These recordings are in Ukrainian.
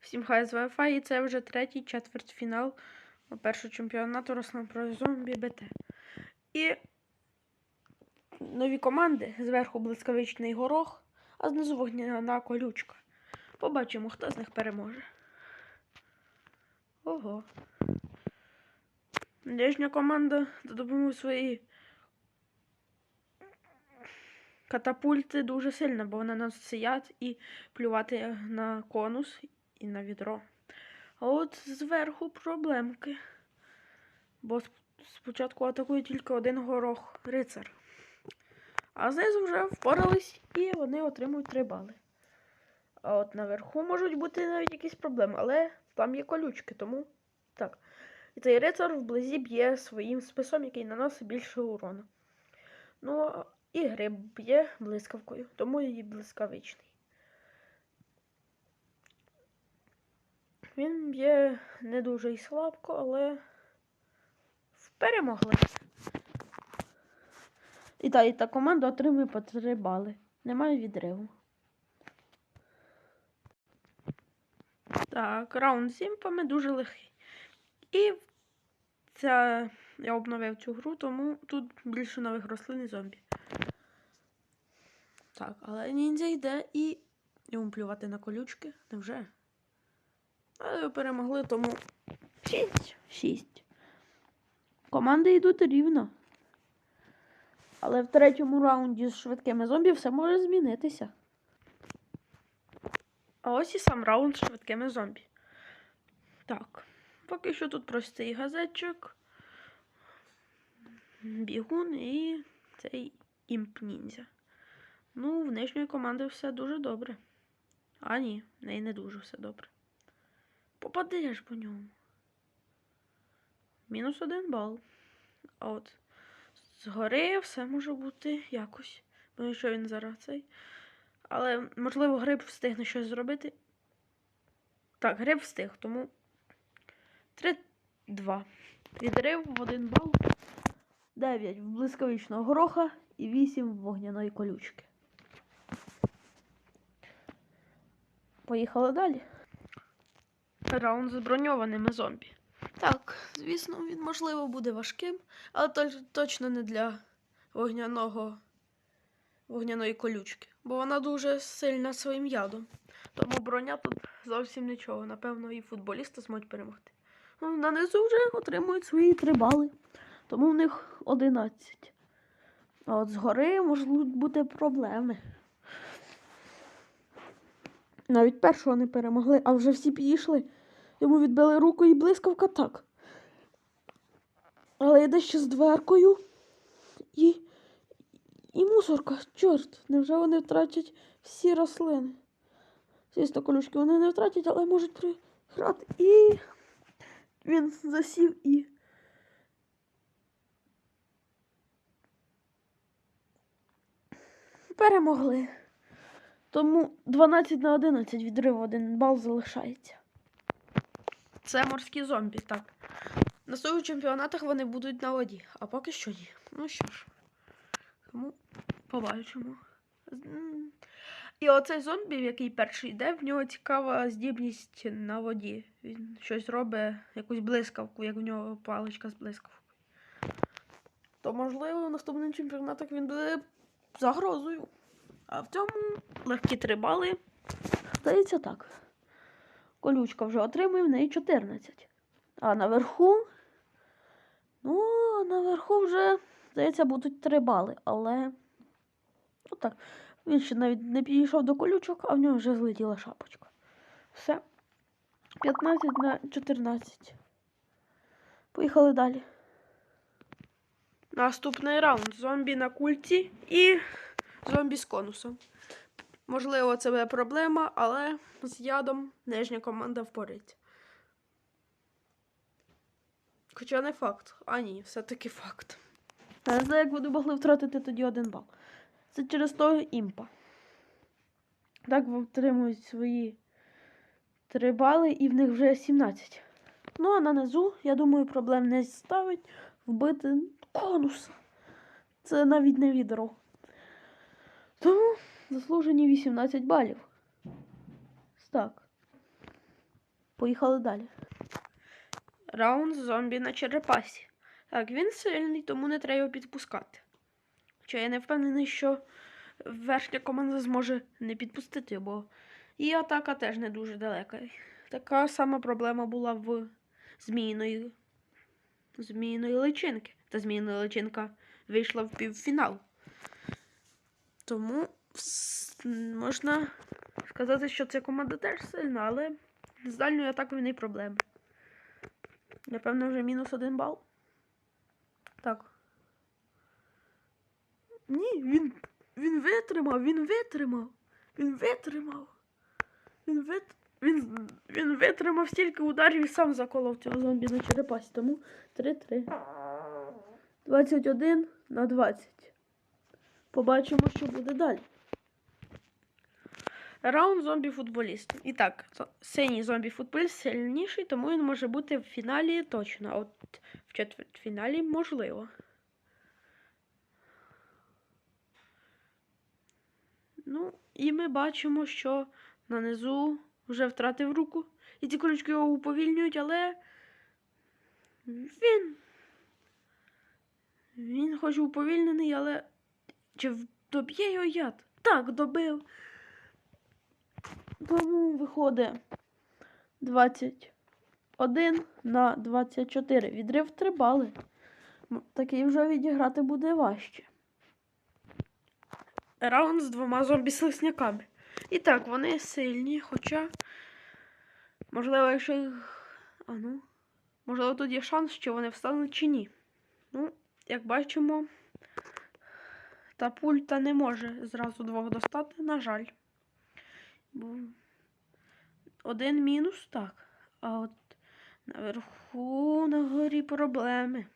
Всім хай з Wi-Fi, і це вже третій четвертьфінал першого чемпіонату про зомбі БТ. І нові команди. Зверху блискавичний горох, а знизу вогняна колючка. Побачимо, хто з них переможе. Ого. Нижня команда допомогою своєї катапульти дуже сильна, бо вона нас сіять і плювати на конус і на відро. А от зверху проблемки. Бо спочатку атакує тільки один горох рицар. А знизу вже впорались і вони отримують 3 бали. А от наверху можуть бути навіть якісь проблеми, але там є колючки, тому так. І цей рицар вблизі б'є своїм списом, який наносить більше урону. Ну, і гриб б'є блискавкою, тому і блискавичний. Він б'є не дуже і слабко, але перемогли. І та, і та команда отримує по 3 бали. Немає відриву. Так, раунд з імпами дуже легкий. І ця... я обновив цю гру, тому тут більше нових рослин і зомбі. Так, але ніндзя йде і йому плювати на колючки. Невже? Але перемогли, тому 6. 6. Команди йдуть рівно. Але в третьому раунді з швидкими зомбі все може змінитися. А ось і сам раунд з швидкими зомбі. Так, поки що тут простий газетчик, бігун і цей імп ніндзя. Ну, в нижньої команди все дуже добре. А ні, в неї не дуже все добре. Попадеш по ньому. Мінус один бал. А от згори все може бути якось. Ну, що він зараз цей. Але, можливо, гриб встигне щось зробити. Так, гриб встиг, тому 3-2. Відрив в один бал. 9 в блискавичного гороха і 8 в вогняної колючки. Поїхали далі. Раунд з броньованими зомбі. Так, звісно, він можливо буде важким, але точно не для вогняного вогняної колючки, бо вона дуже сильна своїм ядом. Тому броня тут зовсім нічого. Напевно, і футболісти зможуть перемогти. Ну, на низу вже отримують свої 3 бали, тому в них 11. А от згори можуть бути проблеми. Навіть першого не перемогли, а вже всі підійшли. Йому відбили руку і блискавка так. Але йде ще з дверкою і. І мусорка, чорт, невже вони втратять всі рослини? Звісно, колючки вони не втратять, але можуть приграти. І він засів і. Перемогли. Тому 12 на 11 відрив один бал залишається. Це морські зомбі, так. На своїх чемпіонатах вони будуть на воді, а поки що ні. Ну що ж. Тому побачимо. І оцей зомбі, який перший йде, в нього цікава здібність на воді. Він щось робить, якусь блискавку, як в нього паличка з блискавкою. То, можливо, в наступних чемпіонатах він буде загрозою. А в цьому легкі три бали. Здається так. Колючка вже отримує в неї 14. А наверху. Ну, наверху вже, здається, будуть 3 бали, але. Ну так. Він ще навіть не підійшов до колючок, а в нього вже злетіла шапочка. Все. 15 на 14. Поїхали далі. Наступний раунд. Зомбі на культі і зомбі з конусом. Можливо, це буде проблема, але з ядом нижня команда впориться. Хоча не факт. А ні, все-таки факт. Я не знаю, як вони могли втратити тоді один бал. Це через того імпа. Так отримують свої 3 бали і в них вже 17. Ну, а на низу, я думаю, проблем не ставить вбити конус. Це навіть не відро. Тому заслужені 18 балів. Так. Поїхали далі. Раунд зомбі на черепасі. Так, він сильний, тому не треба його підпускати. Хоча я не впевнений, що верхня команда зможе не підпустити, бо і атака теж не дуже далека. Така сама проблема була в зміїної, зміїної личинки. Та зміїна личинка вийшла в півфінал. Тому можна сказати, що ця команда теж сильна, але з дальньою атакою в неї проблеми. Напевно, вже мінус один бал. Так. Ні, він, він витримав, він витримав. Він витримав. Він вит... Він, він витримав стільки ударів і сам заколов цього зомбі на черепасі. Тому 3-3. 21 на 20. Побачимо, що буде далі. Раунд зомбі-футболіст. І так, синій зомбі-футболіст сильніший, тому він може бути в фіналі точно. От в четвертьфіналі можливо. Ну, і ми бачимо, що на низу вже втратив руку. І ці колючки його уповільнюють, але він. Він хоч уповільнений, але. Чи доб'є його яд? Так, добив. Тому виходить 21 на 24. Відрив 3 бали. Такий вже відіграти буде важче. Раунд з двома зомбі-слизняками. І так, вони сильні, хоча. Можливо, якщо їх. А ну. Можливо, тут є шанс, що вони встануть чи ні. Ну, як бачимо, та пульта не може зразу двох достати, на жаль. Бо один мінус, так. А от наверху на горі проблеми.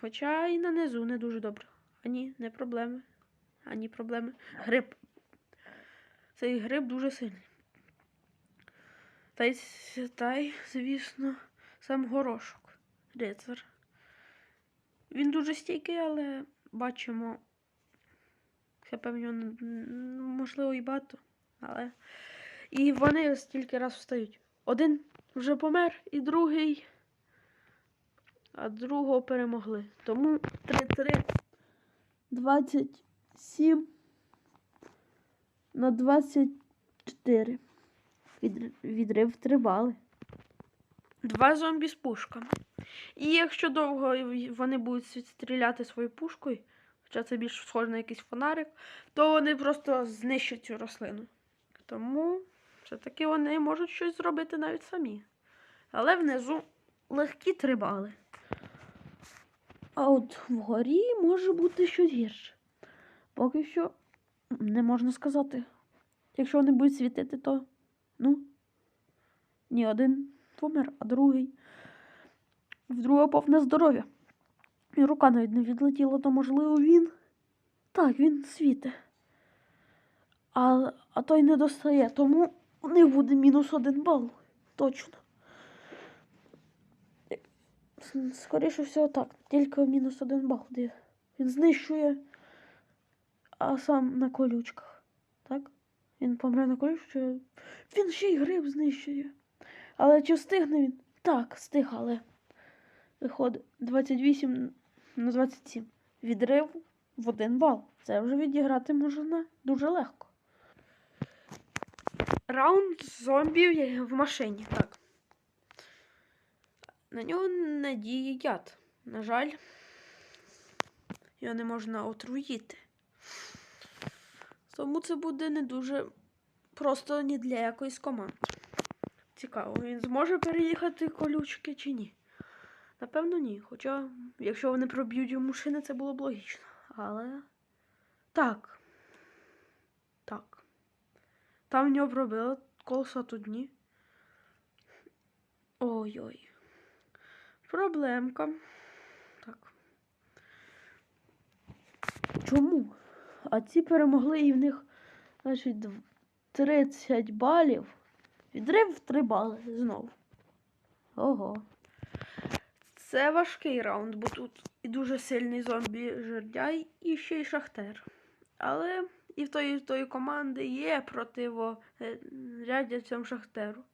Хоча і на низу не дуже добре. А ні, не проблеми. Ані проблеми. Гриб. Цей гриб дуже сильний. Та й, та й, звісно, сам горошок. Рицар. Він дуже стійкий, але бачимо. Н- н- можливо і багато. Але. І вони стільки раз встають. Один вже помер, і другий. А другого перемогли. Тому 3-3. 27 на 24. Від, відрив 3 бали. Два зомбі з пушками. І якщо довго вони будуть стріляти своєю пушкою, хоча це більш схоже на якийсь фонарик, то вони просто знищать цю рослину. Тому все-таки вони можуть щось зробити навіть самі. Але внизу легкі три бали. А от вгорі може бути щось гірше. Поки що не можна сказати. Якщо вони будуть світити, то ну. Ні, один помер, а другий. В другого повне здоров'я. І рука навіть не відлетіла, то можливо він. Так, він світить. А, а той не достає, тому них буде мінус один бал. Точно. Скоріше всього так. Тільки мінус один бал. Де Він знищує, а сам на колючках. Так? Він помре на колючках. Він ще й гриб знищує. Але чи встигне він? Так, встиг, але виходить 28 на 27. Відрив в один бал. Це вже відіграти можна дуже легко. Раунд зомбів в машині. Так. На нього не діє яд. На жаль, його не можна отруїти. Тому це буде не дуже просто ні для якоїсь команди. Цікаво, він зможе переїхати колючки чи ні? Напевно, ні. Хоча, якщо вони проб'ють йому шини, це було б логічно. Але. Так. Так. Там в нього пробило колесо, тут ні. Ой-ой. Проблемка. Так. Чому? А ці перемогли і в них, значить, 30 балів. Відрив в 3 бали знову. Ого. Це важкий раунд, бо тут і дуже сильний зомбі жердяй, і ще й шахтер. Але і в тої, в тої команди є противоряддя цьому шахтеру.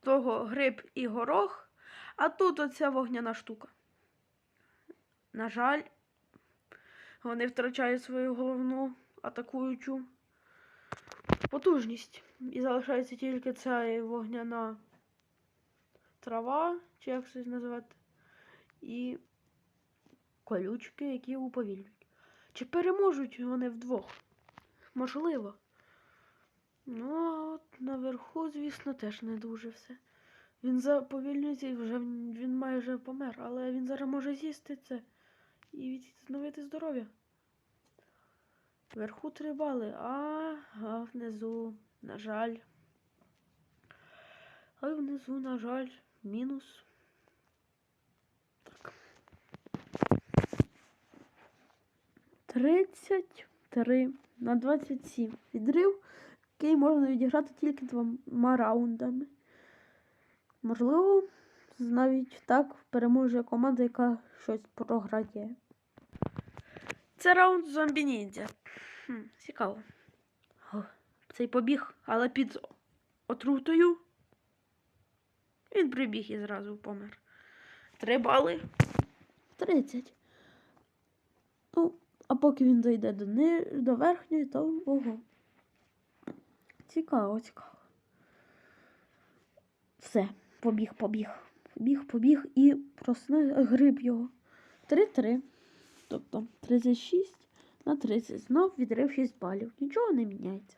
того гриб і горох, а тут оця вогняна штука. На жаль, вони втрачають свою головну атакуючу потужність. І залишається тільки ця вогняна трава, чи як це називати, і колючки, які уповільнюють. Чи переможуть вони вдвох? Можливо. Ну, от наверху, звісно, теж не дуже все. Він заповільнюється і вже він майже помер, але він зараз може з'їсти це і відновити здоров'я. Вверху три бали, а, а внизу, на жаль. А внизу, на жаль, мінус. Так. 33 на 27. Відрив, який можна відіграти тільки двома раундами. Можливо, навіть так переможе команда, яка щось програє. Це раунд зомбі ніндзя. Цікаво. Цей побіг, але під отрутою. Він прибіг і зразу помер. Три бали. 30. Ну, а поки він дойде до, ни... до верхньої, то ого. Цікаво, цікаво. Все, побіг, побіг. Побіг, побіг і просне гриб його. 3-3. Тобто 36 на 30. Знов відрив 6 балів. Нічого не міняється.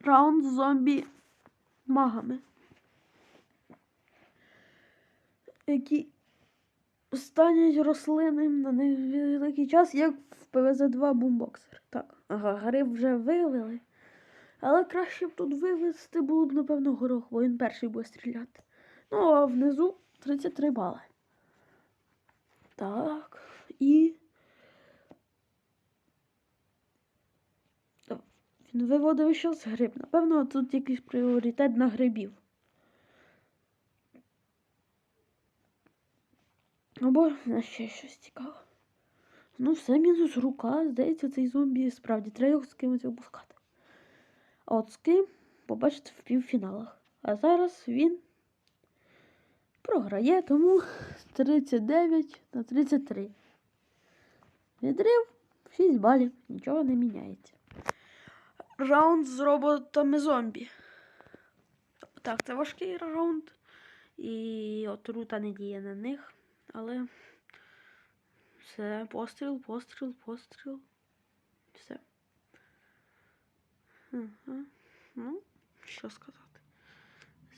Раунд зомбі магами. Які стануть рослини на невеликий час, як в ПВЗ-2 бумбоксер. Так, ага, гриб вже вивели. Але краще б тут вивезти було б, напевно, горох, бо він перший буде стріляти. Ну, а внизу 33 бали. Так. І. Він виводив щось гриб. Напевно, тут якийсь пріоритет на грибів. Або на ще щось цікаве. Ну, все мінус рука. Здається, цей зомбі справді треба його з кимось випускати. От з ким побачите в півфіналах. А зараз він програє, тому 39 на 33. Відрив 6 балів, нічого не міняється. Раунд з роботами зомбі. Так, це важкий раунд. І отрута не діє на них. Але все, постріл, постріл, постріл. Все. Ага. Ну, що сказати.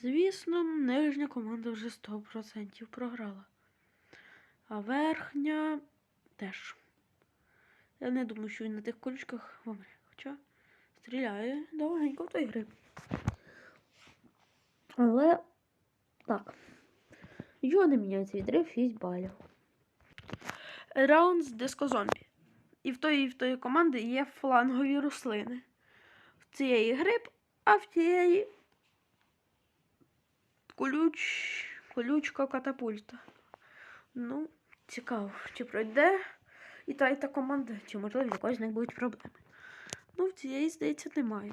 Звісно, нижня команда вже 100% програла. А верхня теж. Я не думаю, що він на тих колючках помре. Хоча стріляє довгенько в той гриб. Але. Не міняється, відрив 6 балів. Раунд з дискозомбі. І в тої, і в тої команди є флангові рослини. В цієї гриб, а в тієї колюч... колючка катапульта. Ну, цікаво, чи пройде і та, і та команда, чи можливо в якоїсь з них будуть проблеми. Ну, в цієї, здається, немає.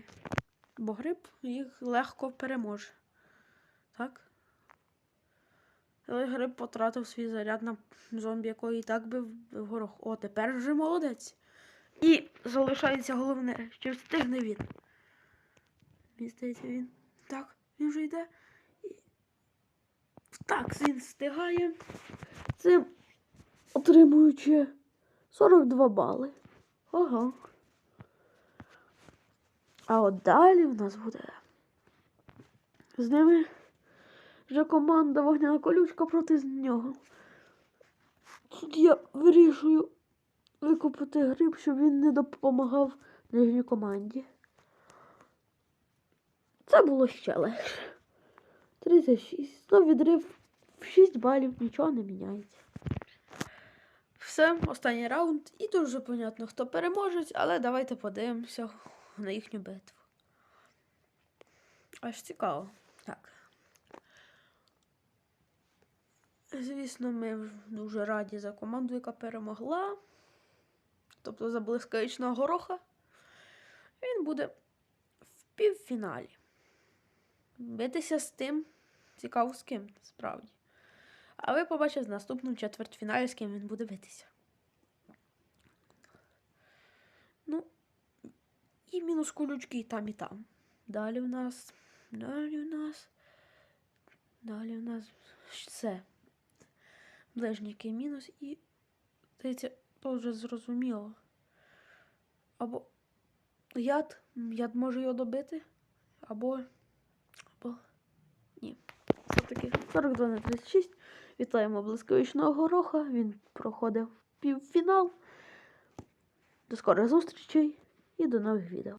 Бо гриб їх легко переможе. Так? Але гриб потратив свій заряд на зомбі, який і так би в горох. О, тепер вже молодець. І залишається головне, чи встигне він. Мені здається, він. Так, він вже йде. І... Так, він встигає. Цим отримуючи 42 бали. Ага. А от далі в нас буде. З ними вже команда вогняна колючка проти нього. Тут я вирішую викупити гриб, щоб він не допомагав нижній команді. Це було ще легше. 36. Ну, відрив в 6 балів, нічого не міняється. Все, останній раунд. І дуже понятно, хто переможе, але давайте подивимося на їхню битву. Аж цікаво. Так. Звісно, ми дуже раді за команду, яка перемогла. Тобто за блискавичного гороха. Він буде в півфіналі. битися з тим цікаво з ким, справді. А ви побачите в наступному четвертьфіналі, з ким він буде битися. Ну, і мінус колючки і там, і там. Далі в нас. Далі в нас. Далі в нас все. Ближніки мінус і. Здається, то вже зрозуміло. Або яд. Яд може його добити. Або. Або. Ні. Все-таки 42 на 36. Вітаємо блискавичного гороха. Він проходив півфінал. До скорих зустрічей і до нових відео.